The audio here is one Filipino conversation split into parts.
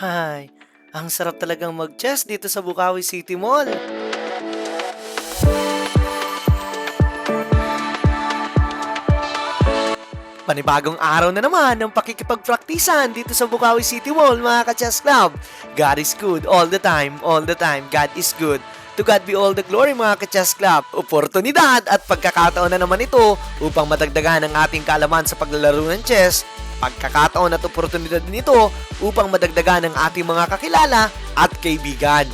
Hay, ang sarap talagang mag-chess dito sa Bukawi City Mall. Panibagong araw na naman ng pakikipagpraktisan dito sa Bukawi City Mall, mga ka-chess club. God is good all the time, all the time. God is good. To God be all the glory, mga ka-chess club. Oportunidad at pagkakataon na naman ito upang madagdagan ang ating kaalaman sa paglalaro ng chess. Pagkakataon at oportunidad din ito upang madagdagan ang ating mga kakilala at kaibigan.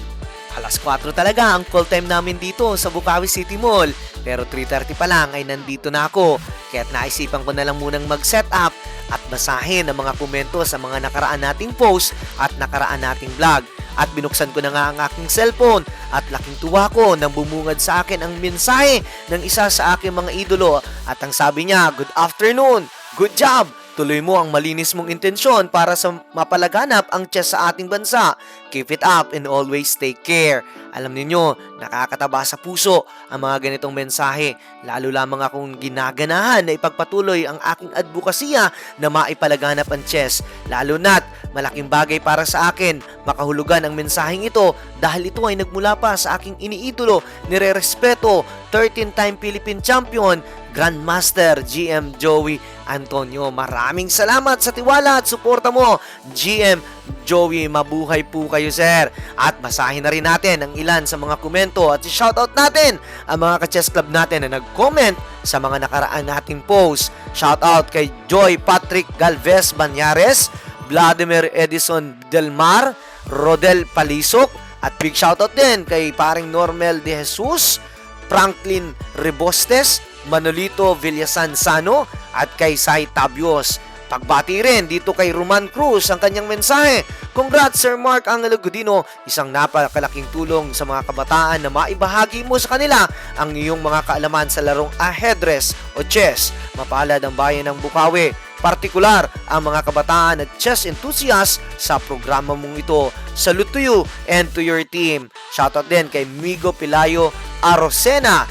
Alas 4 talaga ang call time namin dito sa Bukawi City Mall. Pero 3.30 pa lang ay nandito na ako. Kaya't naisipan ko na lang munang mag-set up at basahin ang mga komento sa mga nakaraan nating post at nakaraan nating vlog. At binuksan ko na nga ang aking cellphone at laking tuwa ko nang bumungad sa akin ang mensahe ng isa sa aking mga idolo at ang sabi niya, Good afternoon, good job, Tuloy mo ang malinis mong intensyon para sa mapalaganap ang chess sa ating bansa. Keep it up and always take care. Alam ninyo, nakakataba sa puso ang mga ganitong mensahe. Lalo lamang akong ginaganahan na ipagpatuloy ang aking advokasya na maipalaganap ang chess. Lalo na't malaking bagay para sa akin makahulugan ang mensaheng ito dahil ito ay nagmula pa sa aking iniidolo, nire-respeto, 13-time Philippine Champion, Grandmaster GM Joey Antonio. Maraming salamat sa tiwala at suporta mo. GM Joey, mabuhay po kayo sir. At basahin na rin natin ang ilan sa mga komento at shoutout natin ang mga ka-chess club natin na nag-comment sa mga nakaraan nating post. Shoutout kay Joy Patrick Galvez Banyares, Vladimir Edison Delmar, Rodel Palisok, at big shoutout din kay paring Normel De Jesus, Franklin Rebostes, Manolito Villasan Sano at kay Sai Tabios. Pagbati rin dito kay Roman Cruz ang kanyang mensahe. Congrats Sir Mark Angelo Godino, isang napakalaking tulong sa mga kabataan na maibahagi mo sa kanila ang iyong mga kaalaman sa larong ajedress o chess. Mapalad ang bayan ng Bukawi, partikular ang mga kabataan at chess enthusiasts sa programa mong ito. Salute to you and to your team. Shoutout din kay Migo Pilayo Arosena,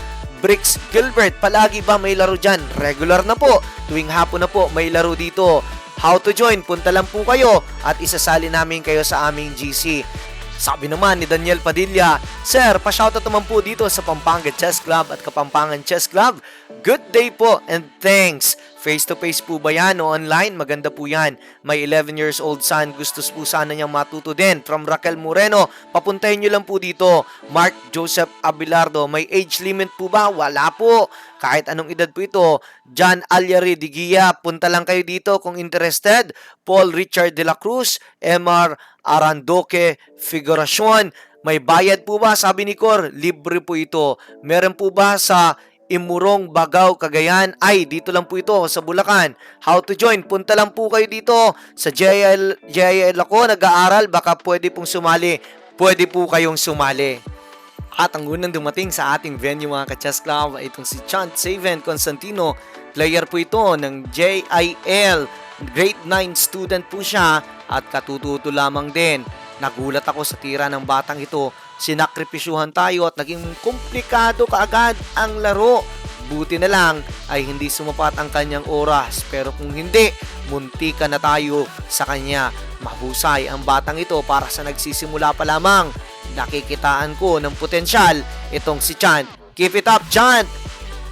Bricks Gilbert, palagi ba may laro dyan? Regular na po. Tuwing hapon na po, may laro dito. How to join? Punta lang po kayo at isasali namin kayo sa aming GC. Sabi naman ni Daniel Padilla, Sir, pa-shoutout naman po dito sa Pampanga Chess Club at Kapampangan Chess Club. Good day po and thanks. Face-to-face po ba yan o online? Maganda po yan. May 11 years old son, gusto po sana niyang matuto din. From Raquel Moreno, papuntahin niyo lang po dito. Mark Joseph Abilardo, may age limit po ba? Wala po. Kahit anong edad po ito. John Alyari Digia, punta lang kayo dito kung interested. Paul Richard de la Cruz, MR Arandoque Figuracion, may bayad po ba? Sabi ni Cor, libre po ito. Meron po ba sa Imurong, Bagaw, Cagayan. Ay, dito lang po ito sa Bulacan. How to join? Punta lang po kayo dito sa JIL, JIL ako, nag-aaral. Baka pwede pong sumali. Pwede po kayong sumali. At ang unang dumating sa ating venue mga ka-chess club ay itong si Chant Saven Constantino. Player po ito ng JIL. Grade 9 student po siya at katututo lamang din. Nagulat ako sa tira ng batang ito sinakripisyuhan tayo at naging komplikado kaagad ang laro. Buti na lang ay hindi sumapat ang kanyang oras pero kung hindi, munti ka na tayo sa kanya. Mahusay ang batang ito para sa nagsisimula pa lamang. Nakikitaan ko ng potensyal itong si Chant. Keep it up, Chant!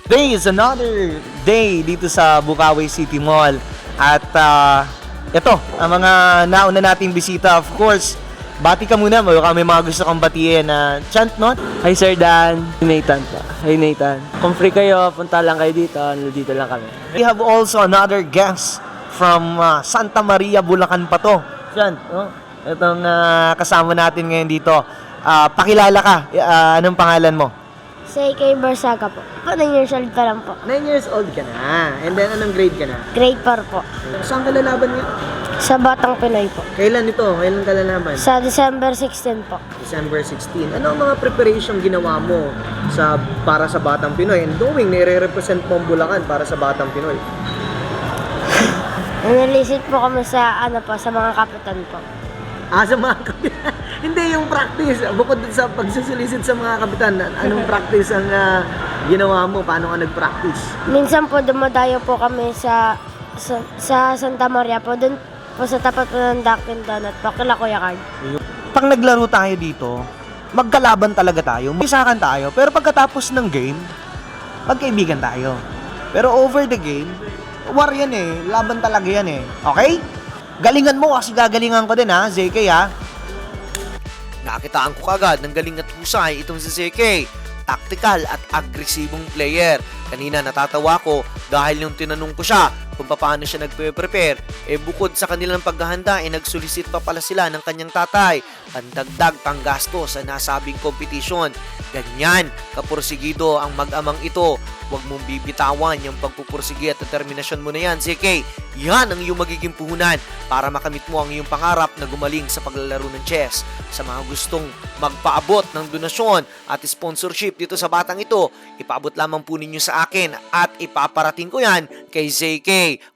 Today is another day dito sa Bukawi City Mall. At uh, ito, ang mga nauna nating bisita, of course, Bati ka muna, baka may mga gusto kang batiin na chant, no? Hi Sir Dan, Nathan pa. Hi Nathan. Kung free kayo, punta lang kayo dito. Dito lang kami. We have also another guest from uh, Santa Maria, Bulacan pa to. Chant, no? Itong uh, kasama natin ngayon dito. Uh, pakilala ka, uh, anong pangalan mo? Sa kay Barsaga po. Po, 9 years old pa lang po. 9 years old ka na. And then, anong grade ka na? Grade 4 po. Saan ka lalaban ngayon? Sa Batang Pinoy po. Kailan ito? Kailan ka lalaban? Sa December 16 po. December 16. Ano ang mga preparation ginawa mo sa para sa Batang Pinoy? And knowing nire-represent mo ang Bulacan para sa Batang Pinoy. Nanilisip po kami sa ano po, sa mga kapitan po. Ah, sa mga kapitan. Hindi yung practice. Bukod dun sa pagsusulisit sa mga kapitan, anong practice ang ah, ginawa mo? Paano ka nag-practice? Minsan po dumadayo po kami sa sa, sa Santa Maria po. Doon Po sa tapat po ng Dunkin Donut po, kila Kuya Card. Pag naglaro tayo dito, magkalaban talaga tayo, magisakan tayo. Pero pagkatapos ng game, magkaibigan tayo. Pero over the game, war yan eh. Laban talaga yan eh. Okay? Galingan mo kasi gagalingan ko din ha, ZK ha. Nakitaan ko kagad ng galing at husay itong si ZK. Tactical at agresibong player. Kanina natatawa ko dahil yung tinanong ko siya kung paano siya nagpe-prepare, eh bukod sa kanilang paghahanda, eh nagsulisit pa pala sila ng kanyang tatay. Pandagdag panggasto sa nasabing competition. Ganyan, kapursigido ang mag-amang ito. Huwag mong bibitawan yung pagpupursige at determinasyon mo na yan, ZK. Yan ang iyong magiging puhunan para makamit mo ang iyong pangarap na gumaling sa paglalaro ng chess. Sa mga gustong magpaabot ng donasyon at sponsorship dito sa batang ito, ipaabot lamang po ninyo sa akin at ipaparating ko yan kay ZK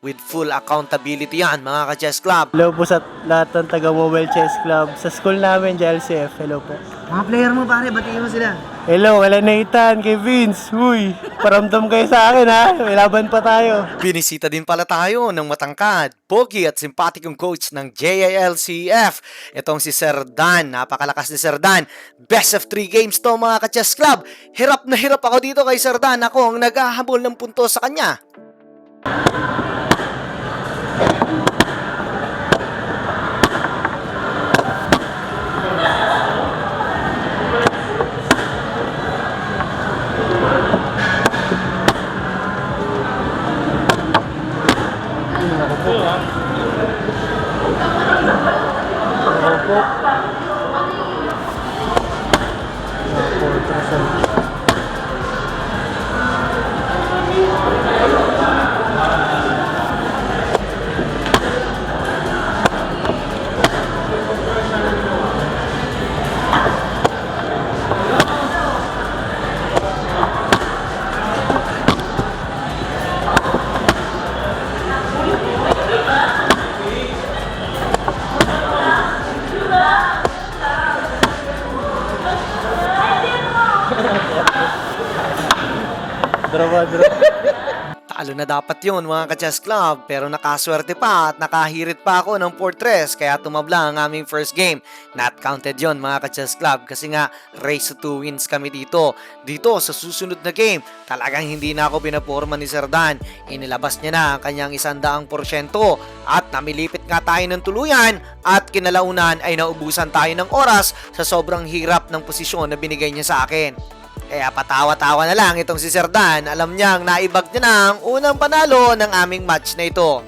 with full accountability yan mga ka-chess club. Hello po sa lahat ng taga Mobile Chess Club. Sa school namin, JLCF. Hello po. Mga player mo pare, batiin mo sila. Hello, kala Nathan, kay Vince. Uy, paramdam kayo sa akin ha. May laban pa tayo. Binisita din pala tayo ng matangkad, pogi at simpatikong coach ng JILCF. Itong si Sir Dan, napakalakas ni Sir Dan. Best of 3 games to mga ka-chess club. Hirap na hirap ako dito kay Sir Dan. Ako ang naghahabol ng puntos sa kanya. Drama. Talo na dapat yon mga ka-chess club pero nakaswerte pa at nakahirit pa ako ng Fortress kaya tumabla ang aming first game. Not counted yon mga ka-chess club kasi nga race to two wins kami dito. Dito sa susunod na game talagang hindi na ako pinaporma ni Sir Dan. Inilabas niya na ang kanyang isandaang porsyento at namilipit nga tayo ng tuluyan at kinalaunan ay naubusan tayo ng oras sa sobrang hirap ng posisyon na binigay niya sa akin. Kaya patawa-tawa na lang itong si Sir Dan. Alam niyang naibag niya na ang unang panalo ng aming match na ito.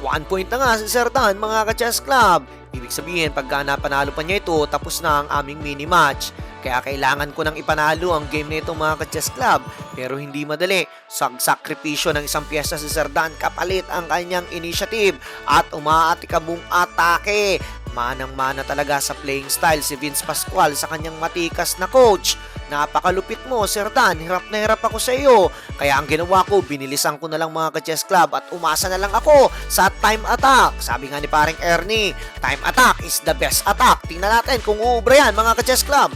One point na nga si Sir Dan mga ka-chess club. Ibig sabihin pagka napanalo pa niya ito, tapos na ang aming mini match. Kaya kailangan ko nang ipanalo ang game na ito mga ka-chess club. Pero hindi madali. Sa sakripisyo ng isang piyesa si Sir Dan kapalit ang kanyang initiative at umaatikabong atake. Manang-mana talaga sa playing style si Vince Pascual sa kanyang matikas na coach. Napakalupit mo, Sir Dan. Hirap na hirap ako sa iyo. Kaya ang ginawa ko, binilisan ko na lang mga ka-chess club at umasa na lang ako sa time attack. Sabi nga ni paring Ernie, time attack is the best attack. Tingnan natin kung uubra yan mga ka-chess club.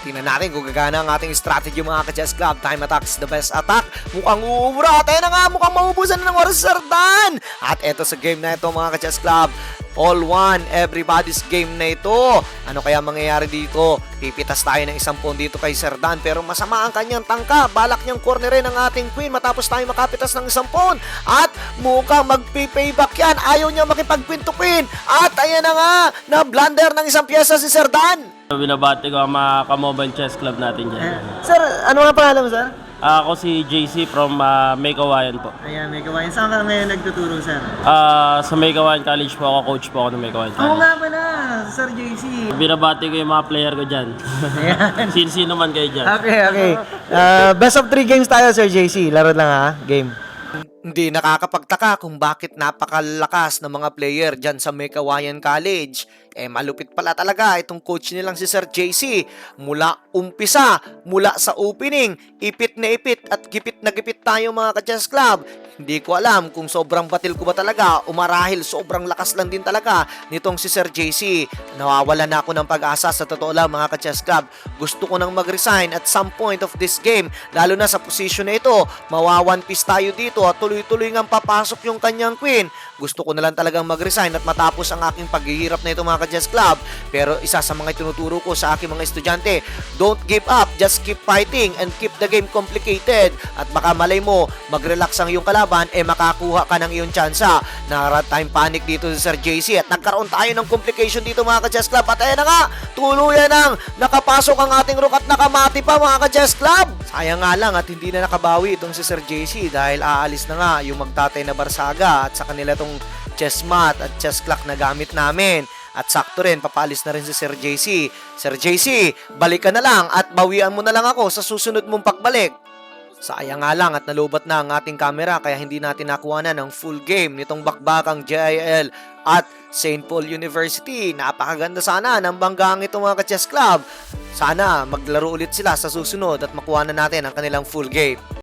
Tingnan natin kung gagana ang ating strategy mga ka-chess club. Time attack is the best attack. Mukhang uubra. Tayo na nga, mukhang maubusan na ng oras si Sir Dan. At eto sa game na ito mga ka-chess club. All one, everybody's game na ito. Ano kaya mangyayari dito? Pipitas tayo ng isang pon dito kay Sir Dan pero masama ang kanyang tangka. Balak niyang cornerin ang ating queen matapos tayo makapitas ng isang pon. At mukhang magpipayback yan. Ayaw niya makipag-queen to queen. At ayan na nga, na blunder ng isang pyesa si Sir Dan. Binabati ko ang mga ka-mobile chess club natin dyan. Sir, ano nga pangalan mo, sir? Ah, ako si JC from uh, May Kawayan po. Ayan, may gawain. Saan ka ngayon nagtuturo, sir? Ah, sa May Kawayan College po ako, coach po ako ng May Kawayan Oo College. nga pala, Sir JC. Binabati ko yung mga player ko dyan. Sino-sino man kayo dyan. Okay, okay. Uh, best of three games tayo, Sir JC. Laro lang ha, game. Hindi nakakapagtaka kung bakit napakalakas ng mga player dyan sa Mekawayan College. Eh malupit pala talaga itong coach nilang si Sir JC. Mula umpisa, mula sa opening, ipit na ipit at gipit na gipit tayo mga ka-chess club. Hindi ko alam kung sobrang batil ko ba talaga o marahil sobrang lakas lang din talaga nitong si Sir JC. Nawawala na ako ng pag-asa sa totoo lang mga ka-chess club. Gusto ko nang mag-resign at some point of this game, lalo na sa posisyon na ito, mawawan piece tayo dito at tuloy-tuloy nga papasok yung kanyang queen. Gusto ko na lang talagang mag-resign at matapos ang aking paghihirap na ito mga ka-chess club. Pero isa sa mga itinuturo ko sa aking mga estudyante, don't give up, just keep fighting and keep the game complicated. At baka malay mo, mag-relax ang iyong kalaban, eh makakuha ka ng iyong tsansa. Nara time panic dito si Sir JC at nagkaroon tayo ng complication dito mga ka-chess club. At ayan na nga, tuluyan ng nakapasok ang ating rook at nakamati pa mga ka-chess club. Sayang nga lang at hindi na nakabawi itong si Sir JC dahil aalis na nga yung magtatay na Barsaga at sa kanila itong chess mat at chess clock na gamit namin. At sakto rin, papalis na rin si Sir JC. Sir JC, balik ka na lang at bawian mo na lang ako sa susunod mong pagbalik. Sayang nga lang at nalubat na ang ating camera kaya hindi natin nakuha na ng full game nitong bakbakang JIL at St. Paul University. Napakaganda sana ng banggang ito mga ka-chess club. Sana maglaro ulit sila sa susunod at makuha na natin ang kanilang full game.